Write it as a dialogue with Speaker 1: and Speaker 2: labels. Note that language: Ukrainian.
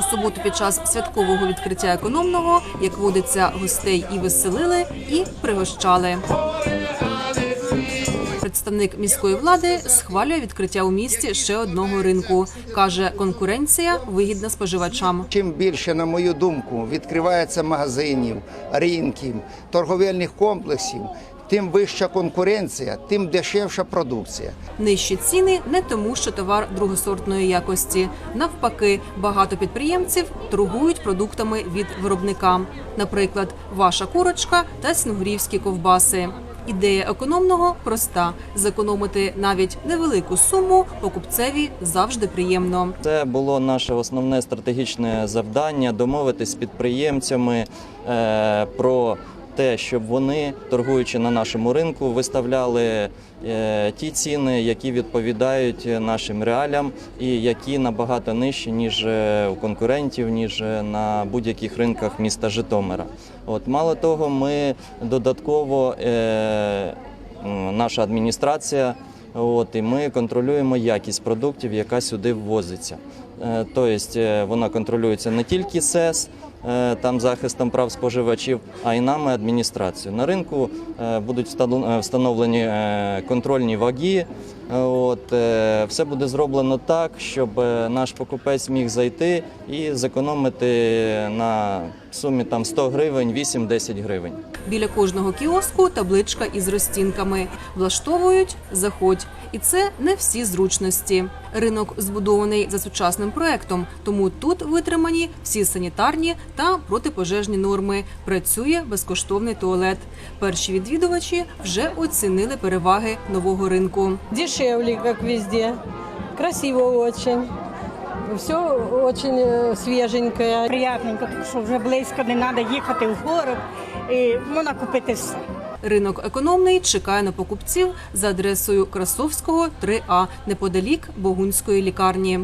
Speaker 1: У суботу під час святкового відкриття економного, як водиться, гостей і веселили, і пригощали. Представник міської влади схвалює відкриття у місті ще одного ринку. каже, конкуренція вигідна споживачам.
Speaker 2: Чим більше, на мою думку, відкривається магазинів, ринків, торговельних комплексів, тим вища конкуренція, тим дешевша продукція.
Speaker 1: Нижчі ціни не тому, що товар другосортної якості. Навпаки, багато підприємців торгують продуктами від виробника. Наприклад, ваша курочка та снугурівські ковбаси. Ідея економного проста: зекономити навіть невелику суму покупцеві завжди приємно.
Speaker 3: Це було наше основне стратегічне завдання домовитись з підприємцями е, про те, щоб вони, торгуючи на нашому ринку, виставляли е, ті ціни, які відповідають нашим реаліям і які набагато нижчі, ніж е, у конкурентів, ніж е, на будь-яких ринках міста Житомира. От мало того, ми додатково наша адміністрація. От, і ми контролюємо якість продуктів, яка сюди ввозиться. Тобто вона контролюється не тільки СЕС, там захистом прав споживачів, а й нами адміністрацією. На ринку е, будуть е, встановлені е, контрольні ваги. От, е, все буде зроблено так, щоб е, наш покупець міг зайти і зекономити на сумі там 100 гривень, 8-10 гривень.
Speaker 1: Біля кожного кіоску табличка із розцінками. Влаштовують, заходь. І це не всі зручності. Ринок збудований за сучасним проектом, тому тут витримані всі санітарні та протипожежні норми. Працює безкоштовний туалет. Перші відвідувачі вже оцінили переваги нового ринку.
Speaker 4: Дешевле, как везде. Красиво очень. Все очень э, свеженькое.
Speaker 5: приятненько, тому що вже близько не треба їхати в город і можна купити все.
Speaker 1: Ринок економний чекає на покупців за адресою Красовського 3А неподалік Богунської лікарні.